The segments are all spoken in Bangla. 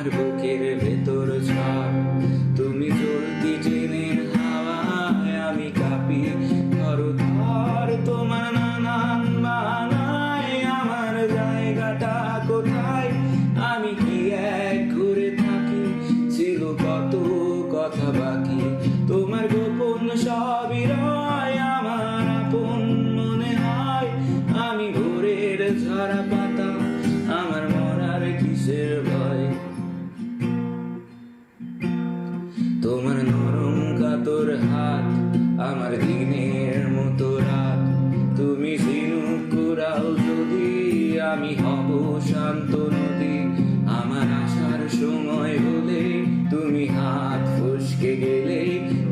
আমার বুকের ভেতর ঝড় তুমি চলতি ট্রেনের হাওয়ায় আমি কাঁপি। ধর ধর তোমার নানান বানায় আমার জায়গাটা কোথায়? আমি কি এক ঘুরে থাকি? ছিল কত কথা বাকি? তোমার গোপন সবই রয়, আমার আপন মনে হয়। আমি ভোরের ঝরা পাতা, আমার মরার কিসের ভয়? আমার দিনের মতো রাত। তুমি ঝিনুক কুড়াও যদি, আমি হব শান্ত নদী। আমার আসার সময় হলে তুমি হাত ফুসকে গেলে,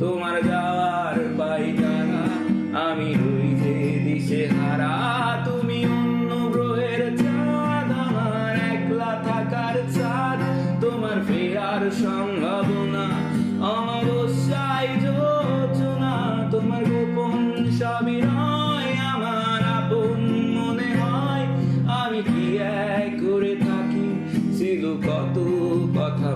তোমার যাওয়ার পাইকারা আমি হইতে দিশে হারা। তুমি অন্য গ্রহের চাঁদ, আমার একলা থাকার চাঁদ, তোমার ফেরার সম্ভাবনা আমার কত কথা